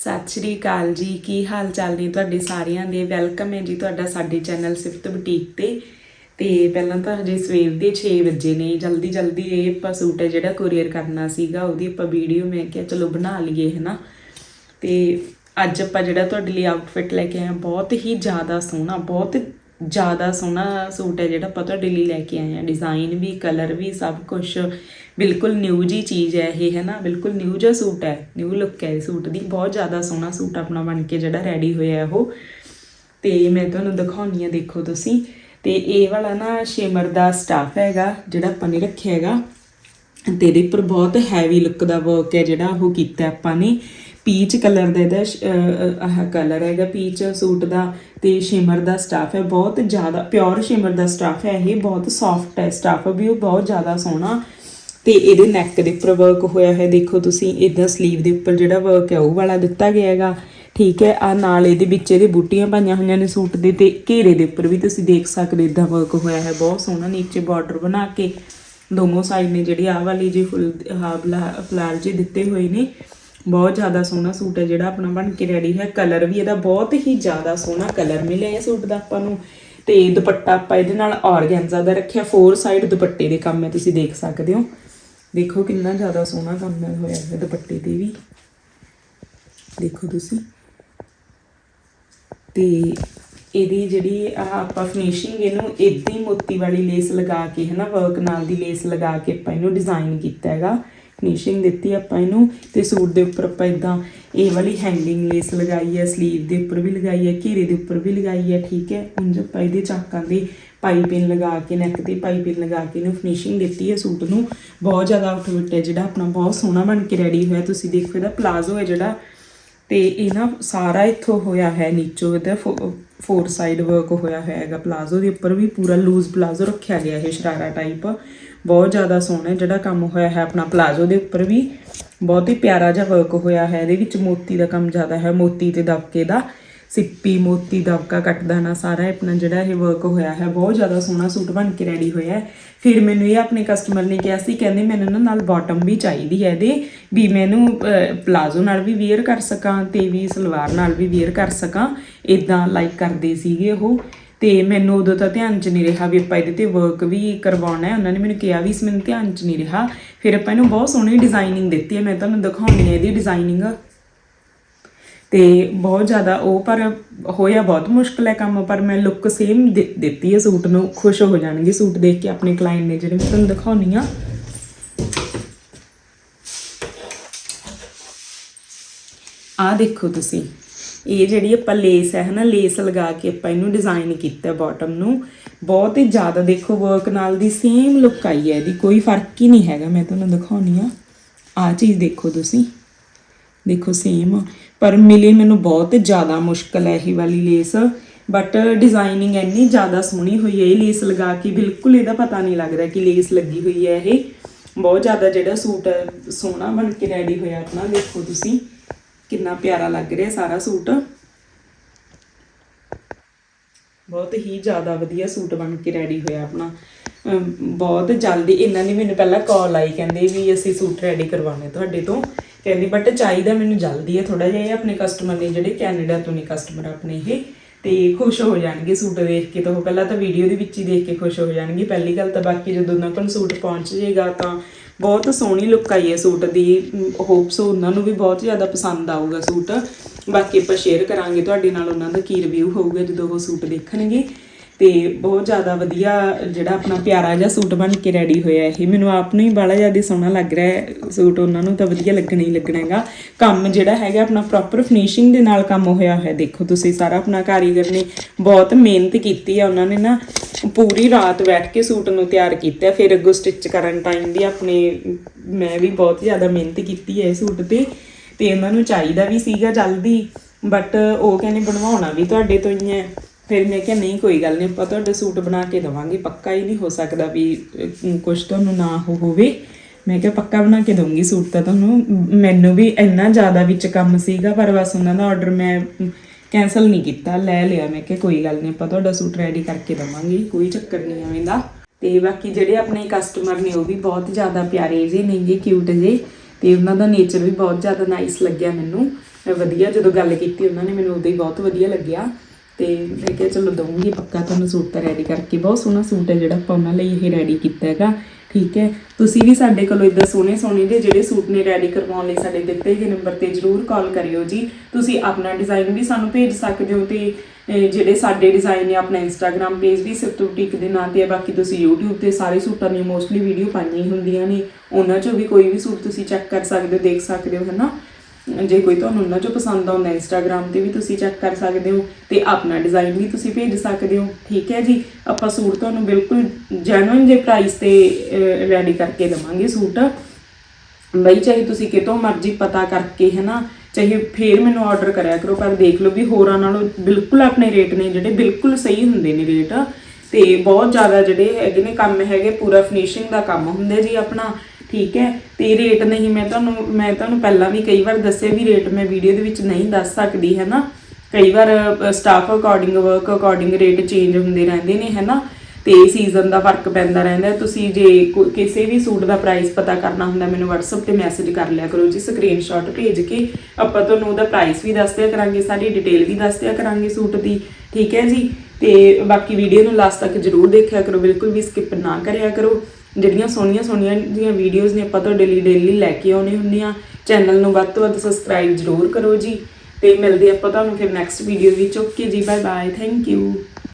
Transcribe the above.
ਸਤਿ ਸ਼੍ਰੀ ਅਕਾਲ ਜੀ, ਕੀ ਹਾਲ ਚਾਲ ਨੇ ਤੁਹਾਡੇ ਸਾਰਿਆਂ ਦੇ? ਵੈਲਕਮ ਹੈ ਜੀ ਤੁਹਾਡਾ ਸਾਡੇ ਚੈਨਲ ਸਿਫਤ ਬੁਟੀਕ ਤੇ। ਤੇ ਪਹਿਲਾਂ ਤਾਂ ਹਜੇ ਸਵੇਰ ਦੇ 6 ਵਜੇ ਨੇ। ਜਲਦੀ ਜਲਦੀ ਇਹ ਆਪਾਂ ਸੂਟ ਹੈ ਜਿਹੜਾ ਕੋਰੀਅਰ ਕਰਨਾ ਸੀਗਾ, ਉਹਦੀ ਆਪਾਂ ਵੀਡੀਓ ਮੈਂ ਕਿਹਾ ਚਲੋ ਬਣਾ ਲਈਏ, ਹਨਾ? ਤੇ ਅੱਜ ਆਪਾਂ ਜਿਹੜਾ ਤੁਹਾਡੇ ਲਈ ਆਊਟਫਿਟ ਲੈ ਕੇ ਆਏ ਬਹੁਤ ਹੀ ਜ਼ਿਆਦਾ ਸੋਹਣਾ, ਬਹੁਤ ਜ਼ਿਆਦਾ ਸੋਹਣਾ ਸੂਟ ਹੈ ਜਿਹੜਾ ਆਪਾਂ ਤੁਹਾਡੇ ਲਈ ਲੈ ਕੇ ਆਏ ਹਾਂ। ਡਿਜ਼ਾਈਨ ਵੀ ਕਲਰ ਵੀ, ਸਭ ਕੁਝ ਬਿਲਕੁਲ ਨਿਊ ਜੀ ਚੀਜ਼ ਹੈ ਇਹ, ਹੈ ਨਾ? ਬਿਲਕੁਲ ਨਿਊ ਜਿਹਾ ਸੂਟ ਹੈ। ਨਿਊ ਲੁੱਕ ਹੈ ਇਸ ਸੂਟ ਦੀ। ਬਹੁਤ ਜ਼ਿਆਦਾ ਸੋਹਣਾ ਸੂਟ ਆਪਣਾ ਬਣ ਕੇ ਜਿਹੜਾ ਰੈਡੀ ਹੋਇਆ ਉਹ। ਤੇ ਮੈਂ ਤੁਹਾਨੂੰ ਦਿਖਾਉਣੀ ਆ ਦੇਖੋ ਤੁਸੀਂ। ਤੇ ਇਹ ਵਾਲਾ ਨਾ ਸ਼ਿਮਰ ਦਾ ਸਟਾਫ ਹੈਗਾ, ਜਿਹੜਾ ਆਪਾਂ ਨੇ ਰੱਖਿਆ ਹੈਗਾ। ਤੇ ਇਹਦੇ ਉੱਪਰ ਬਹੁਤ ਹੈਵੀ ਲੁੱਕ ਦਾ ਵਰਕ ਹੈ ਜਿਹੜਾ ਉਹ ਕੀਤਾ ਆਪਾਂ ਨੇ। ਪੀਚ ਕਲਰ ਦਾ ਇਹਦਾ ਆਹ ਕਲਰ ਹੈਗਾ ਪੀਚ ਸੂਟ ਦਾ ਤੇ ਸ਼ਿਮਰ ਦਾ ਸਟਾਫ ਹੈ, ਬਹੁਤ ਜ਼ਿਆਦਾ ਪਿਓਰ ਸ਼ਿਮਰ ਦਾ ਸਟਾਫ ਹੈ ਇਹ, ਬਹੁਤ ਸੌਫਟ ਹੈ ਸਟਾਫ ਵੀ, ਉਹ ਬਹੁਤ ਜ਼ਿਆਦਾ ਸੋਹਣਾ। ਤੇ ਇਹਦੇ ਨੈਕ ਦੇ ਉੱਪਰ ਵਰਕ ਹੋਇਆ ਹੈ, ਦੇਖੋ ਤੁਸੀਂ ਇਦਾਂ ਸਲੀਵ ਦੇ ਉੱਪਰ ਜਿਹੜਾ ਵਰਕ ਹੈ, ਉਹ ਵਾਲਾ ਦਿੱਤਾ ਗਿਆ ਹੈਗਾ। ਠੀਕ ਹੈ ਆ ਨਾਲ ਇਹਦੇ ਵਿੱਚ ਇਹਦੇ ਬੂਟੀਆਂ ਪਾਈਆਂ ਹੋਈਆਂ ਨੇ ਸੂਟ ਦੇ ਤੇ ਘੇਰੇ ਦੇ ਉੱਪਰ ਵੀ ਤੁਸੀਂ ਦੇਖ ਸਕਦੇ ਇਦਾਂ ਵਰਕ ਹੋਇਆ ਹੈ, ਬਹੁਤ ਸੋਹਣਾ ਨੀਚੇ ਬਾਰਡਰ ਬਣਾ ਕੇ। ਦੋਨੋਂ ਸਾਈਡ ਨੇ ਜਿਹੜੀ ਆਹ ਵਾਲੀ ਜੀ ਫੁੱਲ ਆਹ ਫਲਾਰ ਜੀ ਦਿੱਤੇ ਹੋਏ ਨੇ। ਬਹੁਤ ਜ਼ਿਆਦਾ ਸੋਹਣਾ ਸੂਟ ਹੈ ਜਿਹੜਾ ਆਪਣਾ ਬਣ ਕੇ ਰੈਡੀ ਹੈ। ਕਲਰ ਵੀ ਇਹਦਾ ਬਹੁਤ ਹੀ ਜ਼ਿਆਦਾ ਸੋਹਣਾ ਕਲਰ ਮਿਲਿਆ ਇਹ ਸੂਟ ਦਾ ਆਪਾਂ ਨੂੰ। ਤੇ ਦੁਪੱਟਾ ਆਪਾਂ ਇਹਦੇ ਨਾਲ ਔਰਗੈਂਜ਼ਾ ਦਾ ਰੱਖਿਆ। ਫੋਰ ਸਾਈਡ ਦੁਪੱਟੇ ਦੇ ਕੰਮ ਹੈ, ਤੁਸੀਂ ਦੇਖ ਸਕਦੇ ਹੋ। ਦੇਖੋ ਕਿੰਨਾ ਜ਼ਿਆਦਾ ਸੋਹਣਾ ਕੰਮ ਹੋਇਆ ਹੈ ਦੁਪੱਟੇ ਤੇ ਵੀ। ਦੇਖੋ ਤੁਸੀਂ। ਤੇ ਇਹਦੀ ਜਿਹੜੀ ਆਹ ਆਪਾਂ ਫਿਨਿਸ਼ਿੰਗ ਇਹਨੂੰ ਇਦਾਂ ਹੀ ਮੋਤੀ ਵਾਲੀ ਲੇਸ ਲਗਾ ਕੇ, ਹਨਾ ਵਰਕ ਨਾਲ ਦੀ ਲੇਸ ਲਗਾ ਕੇ ਆਪਾਂ ਇਹਨੂੰ ਡਿਜ਼ਾਈਨ ਕੀਤਾ ਹੈਗਾ। ਫਿਨਿਸ਼ਿੰਗ ਦਿੱਤੀ ਆਪਾਂ ਇਹਨੂੰ ਤੇ ਸੂਟ ਦੇ ਉੱਪਰ ਆਪਾਂ ਇਦਾਂ ਇਹ ਵਾਲੀ ਹੈਂਗਿੰਗ ਲੇਸ ਲਗਾਈ ਹੈ ਸਲੀਵ ਦੇ ਉੱਪਰ ਵੀ ਲਗਾਈ ਹੈ, ਘੇਰੇ ਦੇ ਉੱਪਰ ਵੀ ਲਗਾਈ ਹੈ, ਠੀਕ ਹੈ? ਉਂਝ ਆਪਾਂ ਇਹਦੇ ਚਾਕਾਂ ਦੇ ਪਾਈਪਿੰਗ ਲਗਾ ਕੇ ਨੈਕ ਤੇ ਪਾਈਪਿੰਗ ਲਗਾ ਕੇ ਇਹਨੂੰ ਫਿਨਿਸ਼ਿੰਗ ਦਿੱਤੀ ਹੈ ਸੂਟ ਨੂੰ। ਬਹੁਤ ਜ਼ਿਆਦਾ ਆਊਟਫਿਟ ਹੈ ਜਿਹੜਾ ਆਪਣਾ, ਬਹੁਤ ਸੋਹਣਾ ਬਣ ਕੇ ਰੈਡੀ ਹੋਇਆ। ਤੁਸੀਂ ਦੇਖੋ ਇਹਦਾ ਪਲਾਜ਼ੋ ਹੈ ਜਿਹੜਾ ਤੇ ਇਹ ਨਾ ਸਾਰਾ ਇੱਥੋਂ ਹੋਇਆ ਹੈ, ਨੀਚੋਂ ਇਹਦਾ ਫੋਰ ਸਾਈਡ ਵਰਕ ਹੋਇਆ ਹੋਇਆ ਹੈਗਾ। ਪਲਾਜ਼ੋ ਦੇ ਉੱਪਰ ਵੀ ਪੂਰਾ ਲੂਜ਼ ਪਲਾਜ਼ੋ ਰੱਖਿਆ ਗਿਆ ਹੈ ਸ਼ਰਾਰਾ ਟਾਈਪ ਬਹੁਤ ਜ਼ਿਆਦਾ ਸੋਹਣਾ ਜਿਹੜਾ ਕੰਮ ਹੋਇਆ ਹੈ ਆਪਣਾ ਪਲਾਜ਼ੋ ਦੇ ਉੱਪਰ ਵੀ। ਬਹੁਤ ਹੀ ਪਿਆਰਾ ਜਿਹਾ ਵਰਕ ਹੋਇਆ ਹੈ, ਇਹਦੇ ਵਿੱਚ ਮੋਤੀ ਦਾ ਕੰਮ ਜ਼ਿਆਦਾ ਹੈ, ਮੋਤੀ ਤੇ ਦਬਕੇ ਦਾ। ਸਿੱਪੀ, ਮੋਤੀ, ਦਬਕਾ ਕੱਟਦਾ ਨਾ ਸਾਰਾ ਆਪਣਾ ਜਿਹੜਾ ਇਹ ਵਰਕ ਹੋਇਆ ਹੈ, ਬਹੁਤ ਜ਼ਿਆਦਾ ਸੋਹਣਾ ਸੂਟ ਬਣ ਕੇ ਰੈਡੀ ਹੋਇਆ ਹੈ। ਫਿਰ ਮੈਨੂੰ ਇਹ ਆਪਣੇ ਕਸਟਮਰ ਨੇ ਕਿਹਾ ਸੀ, ਕਹਿੰਦੇ ਮੈਨੂੰ ਨਾ ਨਾਲ ਬਾਟਮ ਵੀ ਚਾਹੀਦੀ ਹੈ ਇਹਦੇ, ਵੀ ਮੈਨੂੰ ਪਲਾਜ਼ੋ ਨਾਲ ਵੀ ਵੇਅਰ ਕਰ ਸਕਾਂ ਤੇ ਵੀ ਸਲਵਾਰ ਨਾਲ ਵੀ ਵੇਅਰ ਕਰ ਸਕਾਂ। ਇਦਾਂ ਲਾਈਕ ਕਰਦੇ ਸੀਗੇ ਉਹ। ਤੇ ਮੈਨੂੰ ਉਦੋਂ ਤਾਂ ਧਿਆਨ 'ਚ ਨਹੀਂ ਰਿਹਾ ਵੀ ਆਪਾਂ ਇਹਦੇ ਤੇ ਵਰਕ ਵੀ ਕਰਵਾਉਣਾ ਹੈ। ਉਹਨਾਂ ਨੇ ਮੈਨੂੰ ਕਿਹਾ ਵੀ ਇਸ ਮੈਨੂੰ ਧਿਆਨ 'ਚ ਨਹੀਂ ਰਿਹਾ। ਫਿਰ ਆਪਾਂ ਇਹਨੂੰ ਬਹੁਤ ਸੋਹਣੀ ਡਿਜ਼ਾਈਨਿੰਗ ਦਿੱਤੀ ਹੈ। ਮੈਂ ਤੁਹਾਨੂੰ ਦਿਖਾਉਣੀ ਹੈ ਇਹਦੀ ਡਿਜ਼ਾਈਨਿੰਗ ਤੇ ਬਹੁਤ ਜ਼ਿਆਦਾ ਉਹ, ਪਰ ਹੋਇਆ ਬਹੁਤ ਮੁਸ਼ਕਲ ਹੈ ਕੰਮ, ਪਰ ਮੈਂ ਲੁੱਕ ਸੇਮ ਦਿੱਤੀ ਹੈ ਸੂਟ ਨੂੰ। ਖੁਸ਼ ਹੋ ਜਾਣਗੇ ਸੂਟ ਦੇਖ ਕੇ ਆਪਣੇ ਕਲਾਇੰਟ ਨੇ, ਜਿਹੜੇ ਮੈਂ ਤੁਹਾਨੂੰ ਦਿਖਾਉਣੀ ਆ। ਆ ਦੇਖੋ ਤੁਸੀਂ। ਇਹ ਜਿਹੜੀ ਆਪਾਂ ਲੇਸ ਹੈ ਹਨਾ ਲੇਸ ਲਗਾ ਕੇ ਆਪਾਂ ਇਹਨੂੰ ਡਿਜ਼ਾਈਨ ਕੀਤਾ ਬਾਟਮ ਨੂੰ। ਬਹੁਤ ਹੀ ਜ਼ਿਆਦਾ ਦੇਖੋ ਵਰਕ ਨਾਲ ਦੀ ਸੇਮ ਲੁੱਕ ਆਈ ਹੈ ਇਹਦੀ ਕੋਈ ਫ਼ਰਕ ਹੀ ਨਹੀਂ ਹੈਗਾ। ਮੈਂ ਤੁਹਾਨੂੰ ਦਿਖਾਉਣੀ ਆ। ਆ ਚੀਜ਼ ਦੇਖੋ ਤੁਸੀਂ। ਦੇਖੋ ਸੇਮ ਪਰ ਮਿਲੀ ਮੈਨੂੰ ਬਹੁਤ ਜ਼ਿਆਦਾ ਮੁਸ਼ਕਲ ਹੈ ਇਹ ਵਾਲੀ ਲੇਸ ਬਟ ਡਿਜ਼ਾਈਨਿੰਗ ਇੰਨੀ ਜ਼ਿਆਦਾ ਸੋਹਣੀ ਹੋਈ ਹੈ ਇਹ ਲੇਸ ਲਗਾ ਕੇ ਬਿਲਕੁਲ ਇਹਦਾ ਪਤਾ ਨਹੀਂ ਲੱਗਦਾ ਕਿ ਲੇਸ ਲੱਗੀ ਹੋਈ ਹੈ ਇਹ। ਬਹੁਤ ਜ਼ਿਆਦਾ ਜਿਹੜਾ ਸੂਟ ਹੈ, ਸੋਹਣਾ ਬਣ ਕੇ ਰੈਡੀ ਹੋਇਆ ਆਪਣਾ ਦੇਖੋ ਤੁਸੀਂ। ਕਿੰਨਾ ਪਿਆਰਾ ਲੱਗ ਰਿਹਾ ਸਾਰਾ ਸੂਟ। ਬਹੁਤ ਹੀ ਜ਼ਿਆਦਾ ਵਧੀਆ ਸੂਟ ਬਣ ਕੇ ਰੈਡੀ ਹੋਇਆ ਆਪਣਾ। ਬਹੁਤ ਜਲਦੀ ਇਹਨਾਂ ਨੇ ਮੈਨੂੰ ਪਹਿਲਾਂ ਕਾਲ ਆਈ, ਕਹਿੰਦੇ ਵੀ ਅਸੀਂ ਸੂਟ ਰੈਡੀ ਕਰਵਾਉਣੇ ਤੁਹਾਡੇ ਤੋਂ। ਕਹਿੰਦੀ ਬਟ ਚਾਹੀਦਾ ਮੈਨੂੰ ਜਲਦੀ ਹੈ ਥੋੜਾ ਜਿਹਾ ਆਪਣੇ ਕਸਟਮਰ ਨੇ ਜਿਹੜੇ ਕੈਨੇਡਾ ਤੋਂ ਨੇ ਕਸਟਮਰ ਆਪਣੇ ਇਹ, ਤੇ ਖੁਸ਼ ਹੋ ਜਾਣਗੇ ਸੂਟ ਦੇਖ ਕੇ ਤਾਂ ਉਹ ਪਹਿਲਾਂ ਤਾਂ ਵੀਡੀਓ ਦੇ ਵਿੱਚ ਹੀ ਦੇਖ ਕੇ ਖੁਸ਼ ਹੋ ਜਾਣਗੇ। ਪਹਿਲੀ ਗੱਲ ਤਾਂ ਬਾਕੀ ਜਦੋਂ ਉਹਨਾਂ ਕੋਲ ਸੂਟ ਪਹੁੰਚ ਜਾਏਗਾ ਤਾਂ ਬਹੁਤ ਸੋਹਣੀ ਲੁੱਕ ਆਈ ਹੈ ਸੂਟ ਦੀ। ਹੋਪਸ ਉਹਨਾਂ ਨੂੰ ਵੀ ਬਹੁਤ ਜ਼ਿਆਦਾ ਪਸੰਦ ਆਊਗਾ ਸੂਟ। ਬਾਕੀ ਆਪਾਂ ਸ਼ੇਅਰ ਕਰਾਂਗੇ ਤੁਹਾਡੇ ਨਾਲ ਉਹਨਾਂ ਦਾ ਕੀ ਰਿਵਿਊ ਹੋਊਗਾ ਜਦੋਂ ਉਹ ਸੂਟ ਦੇਖਣਗੇ। ਤੇ ਬਹੁਤ ਜ਼ਿਆਦਾ ਵਧੀਆ ਜਿਹੜਾ ਆਪਣਾ ਪਿਆਰਾ ਜਿਹਾ ਸੂਟ ਬਣ ਕੇ ਰੈਡੀ ਹੋਇਆ ਇਹ। ਮੈਨੂੰ ਆਪ ਨੂੰ ਹੀ ਬੜਾ ਜ਼ਿਆਦਾ ਸੋਹਣਾ ਲੱਗ ਰਿਹਾ ਹੈ ਸੂਟ। ਉਹਨਾਂ ਨੂੰ ਤਾਂ ਵਧੀਆ ਲੱਗਣਾ ਹੀ ਲੱਗਣਾ ਹੈਗਾ। ਕੰਮ ਜਿਹੜਾ ਹੈਗਾ ਆਪਣਾ ਪ੍ਰੋਪਰ ਫਿਨਿਸ਼ਿੰਗ ਦੇ ਨਾਲ ਕੰਮ ਹੋਇਆ ਹੋਇਆ। ਦੇਖੋ ਤੁਸੀਂ ਸਾਰਾ ਆਪਣਾ ਕਾਰੀਗਰ ਨੇ ਬਹੁਤ ਮਿਹਨਤ ਕੀਤੀ ਹੈ ਉਹਨਾਂ ਨੇ ਨਾ ਪੂਰੀ ਰਾਤ ਬੈਠ ਕੇ ਸੂਟ ਨੂੰ ਤਿਆਰ ਕੀਤਾ, ਫਿਰ ਅੱਗੋਂ ਸਟਿਚ ਕਰਨ ਟਾਈਮ ਵੀ ਆਪਣੇ, ਮੈਂ ਵੀ ਬਹੁਤ ਜ਼ਿਆਦਾ ਮਿਹਨਤ ਕੀਤੀ ਹੈ ਇਹ ਸੂਟ ਤੇ ਤੇ ਉਹਨਾਂ ਨੂੰ ਚਾਹੀਦਾ ਵੀ ਸੀਗਾ ਜਲਦੀ ਬਟ ਉਹ ਕਹਿੰਦੇ ਬਣਵਾਉਣਾ ਵੀ ਤੁਹਾਡੇ ਤੋਂ ਹੀ ਹੈ। ਫਿਰ ਮੈਂ ਕਿਹਾ, ਨਹੀਂ, ਕੋਈ ਗੱਲ ਨਹੀਂ, ਆਪਾਂ ਤੁਹਾਡੇ ਸੂਟ ਬਣਾ ਕੇ ਦਵਾਂਗੇ, ਪੱਕਾ ਹੀ ਨਹੀਂ ਹੋ ਸਕਦਾ ਵੀ ਕੁਝ ਤੁਹਾਨੂੰ ਨਾ ਹੋ ਹੋਵੇ। ਮੈਂ ਕਿਹਾ, ਪੱਕਾ ਬਣਾ ਕੇ ਦਊਂਗੀ ਸੂਟ ਤਾਂ ਤੁਹਾਨੂੰ, ਮੈਨੂੰ ਵੀ ਇੰਨਾ ਜ਼ਿਆਦਾ ਵਿੱਚ ਕੰਮ ਸੀਗਾ, ਪਰ ਬਸ ਉਹਨਾਂ ਦਾ ਆਰਡਰ ਮੈਂ ਕੈਨਸਲ ਨਹੀਂ ਕੀਤਾ, ਲੈ ਲਿਆ ਮੈਂ ਕਿਹਾ ਕੋਈ ਗੱਲ ਨਹੀਂ, ਆਪਾਂ ਤੁਹਾਡਾ ਸੂਟ ਰੈਡੀ ਕਰਕੇ ਦਵਾਂਗੇ, ਕੋਈ ਚੱਕਰ ਨਹੀਂ ਐਵੇਂ ਦਾ। ਤੇ ਬਾਕੀ ਜਿਹੜੇ ਆਪਣੇ ਕਸਟਮਰ ਨੇ, ਉਹ ਵੀ ਬਹੁਤ ਜ਼ਿਆਦਾ ਪਿਆਰੇ ਜਿਹੇ ਨੇਗੇ ਕਿਊਟ ਜੇ, ਤੇ ਉਹਨਾਂ ਦਾ ਨੇਚਰ ਵੀ ਬਹੁਤ ਜ਼ਿਆਦਾ ਨਾਈਸ ਲੱਗਿਆ ਮੈਨੂੰ। ਮੈਂ ਵਧੀਆ ਜਦੋਂ ਗੱਲ ਕੀਤੀ, ਉਹਨਾਂ ਨੇ ਮੈਨੂੰ ਉਦੋਂ ਹੀ ਬਹੁਤ ਵਧੀਆ ਲੱਗਿਆ। ਤੇ ਮੈਂ ਕਿਹਾ ਚਲੋ ਦਊਂਗੀ ਪੱਕਾ ਤੁਹਾਨੂੰ ਸੂਟ ਤਾਂ ਰੈਡੀ ਕਰਕੇ। ਬਹੁਤ ਸੋਹਣਾ ਸੂਟ ਹੈ ਜਿਹੜਾ ਆਪਾਂ ਉਹਨਾਂ ਲਈ ਇਹ ਰੈਡੀ ਕੀਤਾ ਹੈਗਾ। ਠੀਕ ਹੈ। ਤੁਸੀਂ ਵੀ ਸਾਡੇ ਕੋਲੋਂ ਇਦਾਂ ਸੋਹਣੇ ਸੋਹਣੇ ਦੇ ਜਿਹੜੇ ਸੂਟ ਨੇ ਰੈਡੀ ਕਰਵਾਉਣ ਲਈ ਸਾਡੇ ਦਿੱਤੇ ਗਏ ਨੰਬਰ ਤੇ ਜਰੂਰ ਕਾਲ ਕਰਿਓ ਜੀ। ਤੁਸੀਂ ਆਪਣਾ ਡਿਜ਼ਾਈਨ ਵੀ ਸਾਨੂੰ ਭੇਜ ਸਕਦੇ ਹੋ ਤੇ ਜਿਹੜੇ ਸਾਡੇ ਡਿਜ਼ਾਈਨ ਨੇ ਆਪਣਾ ਇੰਸਟਾਗ੍ਰam ਪੇਜ ਵੀ ਸਿਫਟ ਬੁਟੀਕ ਦੇ ਨਾਂ ਤੇ ਹੈ ਬਾਕੀ ਤੁਸੀਂ YouTube ਤੇ ਸਾਰੇ ਸੂਟਾਂ ਦੀਆਂ ਮੋਸਟਲੀ ਵੀਡੀਓ ਪਾਈਆਂ ਹੀ ਹੁੰਦੀਆਂ ਨੇ। ਉਹਨਾਂ ਚੋਂ ਵੀ ਕੋਈ ਵੀ ਸੂਟ ਤੁਸੀਂ ਚੈੱਕ ਕਰ ਸਕਦੇ ਹੋ, ਦੇਖ ਸਕਦੇ ਹੋ, ਹਨਾ? ਜੇ ਕੋਈ ਤੁਹਾਨੂੰ ਉਹਨਾਂ ਚੋਂ ਪਸੰਦ ਆਉਂਦਾ ਇੰਸਟਾਗ੍ਰam ਤੇ ਵੀ ਤੁਸੀਂ ਚੈੱਕ ਕਰ ਸਕਦੇ ਹੋ ਤੇ ਆਪਣਾ ਡਿਜ਼ਾਈਨ ਵੀ ਤੁਸੀਂ ਭੇਜ ਸਕਦੇ ਹੋ, ਠੀਕ ਹੈ ਜੀ? ਆਪਾਂ ਸੂਟ ਤੁਹਾਨੂੰ ਬਿਲਕੁਲ ਜੈਨੂਇਨ ਜੇ ਪ੍ਰਾਈਸ ਤੇ ਰੈਡੀ ਕਰਕੇ ਦਵਾਂਗੇ ਸੂਟ। ਬਈ ਚਾਹੇ ਤੁਸੀਂ ਕਿਤੋਂ ਮਰਜ਼ੀ ਪਤਾ ਕਰਕੇ ਹੈ ਨਾ ਚਾਹੇ ਫੇਰ ਮੈਨੂੰ ਆਰਡਰ ਕਰਿਆ ਕਰੋ, ਪਰ ਦੇਖ ਲਓ ਵੀ ਹੋਰਾਂ ਨਾਲੋਂ ਬਿਲਕੁਲ ਆਪਣੇ ਰੇਟ ਨੇ ਜਿਹੜੇ ਬਿਲਕੁਲ ਸਹੀ ਹੁੰਦੇ ਨੇ ਰੇਟ ਤੇ ਬਹੁਤ ਜ਼ਿਆਦਾ ਜਿਹੜੇ ਹੈਗੇ ਨੇ ਕੰਮ ਹੈਗੇ, ਪੂਰਾ ਫਿਨਿਸ਼ਿੰਗ ਦਾ ਕੰਮ ਹੁੰਦਾ ਜੀ ਆਪਣਾ। ਠੀਕ ਹੈ? ਤੇ ਰੇਟ ਨਹੀਂ, ਮੈਂ ਤੁਹਾਨੂੰ ਮੈਂ ਤੁਹਾਨੂੰ ਪਹਿਲਾਂ ਵੀ ਕਈ ਵਾਰ ਦੱਸਿਆ ਵੀ ਰੇਟ ਮੈਂ ਵੀਡੀਓ ਦੇ ਵਿੱਚ ਨਹੀਂ ਦੱਸ ਸਕਦੀ ਹੈ ਨਾ ਕਈ ਵਾਰ staff according work according rate change ਹੁੰਦੇ ਰਹਿੰਦੇ ਨੇ ਹੈ ਨਾ ਤੇ ਸੀਜ਼ਨ ਦਾ ਫ਼ਰਕ ਪੈਂਦਾ ਰਹਿੰਦਾ ਤੁਸੀਂ ਜੇ ਕੋ- ਕਿਸੇ ਵੀ ਸੂਟ ਦਾ ਪ੍ਰਾਈਸ ਪਤਾ ਕਰਨਾ ਹੁੰਦਾ, ਮੈਨੂੰ WhatsApp ਤੇ ਮੈਸੇਜ ਕਰ ਲਿਆ ਕਰੋ ਜੀ ਸਕਰੀਨਸ਼ਾਟ ਭੇਜ ਕੇ। ਆਪਾਂ ਤੁਹਾਨੂੰ ਉਹਦਾ ਪ੍ਰਾਈਸ ਵੀ ਦੱਸ ਦਿਆ ਕਰਾਂਗੇ, ਸਾਰੀ ਡਿਟੇਲ ਵੀ ਦੱਸ ਦਿਆ ਕਰਾਂਗੇ ਸੂਟ ਦੀ, ਠੀਕ ਹੈ ਜੀ? ਤੇ ਬਾਕੀ ਵੀਡੀਓ ਨੂੰ ਲਾਸਟ ਤੱਕ ਜਰੂਰ ਦੇਖਿਆ ਕਰੋ, ਬਿਲਕੁਲ ਵੀ ਸਕਿਪ ਨਾ ਕਰਿਆ ਕਰੋ। ਜਿਹੜੀਆਂ ਸੋਹਣੀਆਂ ਸੋਹਣੀਆਂ ਦੀਆਂ ਵੀਡੀਓਜ਼ ਨੇ, ਆਪਾਂ ਤੁਹਾਡੇ ਲਈ ਡੇਲੀ ਲੈ ਕੇ ਆਉਣੇ ਹੁੰਦੇ ਆ ਚੈਨਲ ਨੂੰ ਵੱਧ ਤੋਂ ਵੱਧ ਸਬਸਕ੍ਰਾਈਬ ਜਰੂਰ ਕਰੋ ਜੀ। ਤੇ ਮਿਲਦੇ ਆਪਾਂ ਤੁਹਾਨੂੰ ਫਿਰ ਨੈਕਸਟ ਵੀਡੀਓ ਵਿੱਚ। Okay ji bye bye thank you